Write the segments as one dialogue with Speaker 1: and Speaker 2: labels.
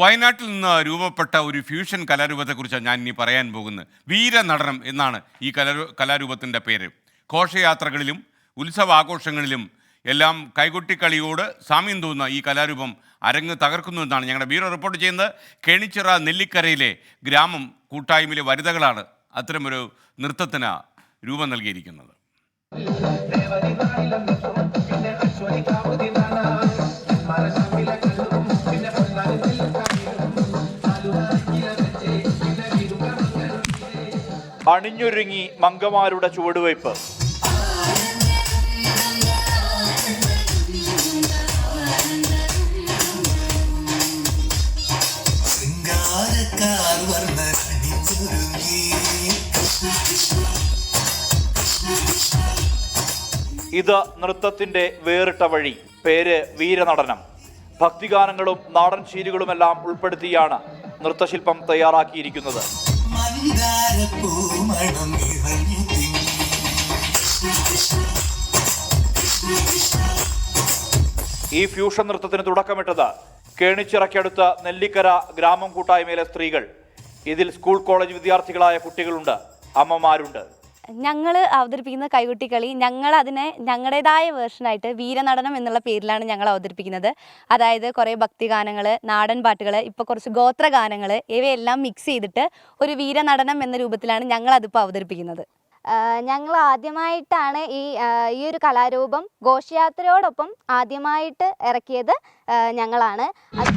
Speaker 1: വയനാട്ടിൽ നിന്ന് രൂപപ്പെട്ട ഒരു ഫ്യൂഷൻ കലാരൂപത്തെക്കുറിച്ചാണ് ഞാൻ ഇനി പറയാൻ പോകുന്നത്. വീരനടനം എന്നാണ് ഈ കലാരൂ കലാരൂപത്തിന്റെ പേര്. ഘോഷയാത്രകളിലും ഉത്സവാഘോഷങ്ങളിലും എല്ലാം കൈകൊട്ടിക്കളിയോട് സാമ്യം തോന്നുന്ന ഈ കലാരൂപം അരങ്ങ് തകർക്കുന്നു എന്നാണ് ഞങ്ങളുടെ ബ്യൂറോ റിപ്പോർട്ട് ചെയ്യുന്നത്. കെണിച്ചിറ നെല്ലിക്കരയിലെ ഗ്രാമം കൂട്ടായ്മയിലെ വനിതകളാണ് അത്തരമൊരു നൃത്തത്തിന് രൂപം നൽകിയിരിക്കുന്നത്.
Speaker 2: അണിഞ്ഞൊരുങ്ങി മംഗമാരുടെ ചുവടുവയ്പ്. ഇത് നൃത്തത്തിന്റെ വേറിട്ട വഴി. പേര് വീരനടനം. ഭക്തിഗാനങ്ങളും നാടൻ ശീലുകളുമെല്ലാം ഉൾപ്പെടുത്തിയാണ് നൃത്തശില്പം തയ്യാറാക്കിയിരിക്കുന്നത്. ഈ ഫ്യൂഷൻ നൃത്തത്തിന് തുടക്കമിട്ടത് കേണിച്ചിറക്കടുത്ത നെല്ലിക്കര ഗ്രാമം കൂട്ടായ്മയിലെ സ്ത്രീകൾ. ഇതിൽ സ്കൂൾ കോളേജ് വിദ്യാർത്ഥികളായ കുട്ടികളുണ്ട് അമ്മമാരുണ്ട്.
Speaker 3: ഞങ്ങൾ അവതരിപ്പിക്കുന്ന കൈകൊട്ടിക്കളി ഞങ്ങൾ അതിനെ ഞങ്ങളുടേതായ വേർഷനായിട്ട് വീരനടനം എന്നുള്ള പേരിലാണ് ഞങ്ങൾ അവതരിപ്പിക്കുന്നത്. അതായത് കുറേ ഭക്തിഗാനങ്ങൾ നാടൻ പാട്ടുകൾ ഇപ്പോൾ കുറച്ച് ഗോത്ര ഗോത്രഗാനങ്ങൾ ഇവയെല്ലാം മിക്സ് ചെയ്തിട്ട് ഒരു വീരനടനം എന്ന രൂപത്തിലാണ് ഞങ്ങൾ അതിപ്പോൾ അവതരിപ്പിക്കുന്നത്
Speaker 4: ഞങ്ങൾ ആദ്യമായിട്ടാണ് ഈ ഈ ഒരു കലാരൂപം ഘോഷയാത്രയോടൊപ്പം ആദ്യമായിട്ട് ഇറക്കിയത് ഞങ്ങളാണ്. അത്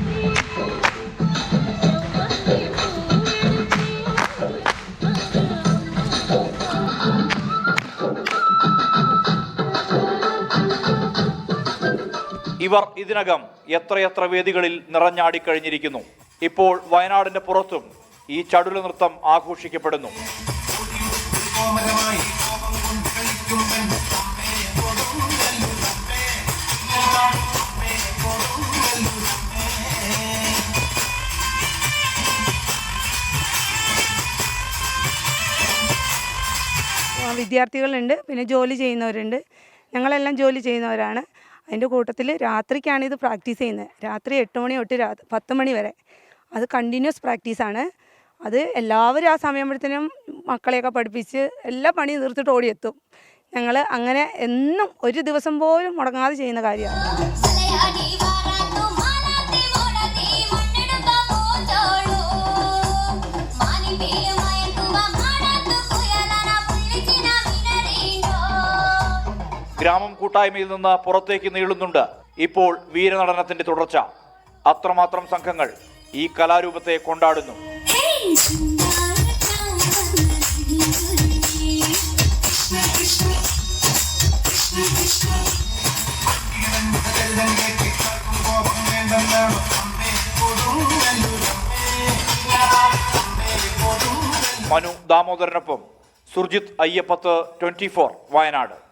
Speaker 2: ഇവർ ഇതിനകം എത്രയെത്ര വേദികളിൽ നിറഞ്ഞാടിക്കഴിഞ്ഞിരിക്കുന്നു ഇപ്പോൾ വയനാടിന്റെ പുറത്തും ഈ ചടുല നൃത്തം ആഘോഷിക്കപ്പെടുന്നു.
Speaker 5: വിദ്യാർത്ഥികളുണ്ട് പിന്നെ ജോലി ചെയ്യുന്നവരുണ്ട്. ഞങ്ങളെല്ലാം ജോലി ചെയ്യുന്നവരാണ്. അതിന്റെ കൂട്ടത്തിൽ രാത്രിക്കാണ് ഇത് പ്രാക്ടീസ് ചെയ്യുന്നത്. രാത്രി എട്ട് മണി തൊട്ട് രാ പത്ത് മണി വരെ. അത് കണ്ടിന്യൂസ് പ്രാക്ടീസാണ് അത് എല്ലാവരും ആ സമയമ്പോഴത്തേനും മക്കളെയൊക്കെ പഠിപ്പിച്ച് എല്ലാ പണിയും തീർത്തിട്ട് ഓടിയെത്തും. ഞങ്ങൾ അങ്ങനെ എന്നും ഒരു ദിവസം പോലും മുടങ്ങാതെ ചെയ്യുന്ന കാര്യമാണ്.
Speaker 2: ഗ്രാമം കൂട്ടായ്മയിൽ നിന്ന് പുറത്തേക്ക് നീളുന്നുണ്ട്. ഇപ്പോൾ വീരനടനത്തിന്റെ തുടർച്ച. അത്രമാത്രം സംഘങ്ങൾ ഈ കലാരൂപത്തെ കൊണ്ടാടുന്നു. മനു ദാമോദരനൊപ്പം സുർജിത് അയ്യപ്പത്ത് ട്വന്റി ഫോർ വയനാട്.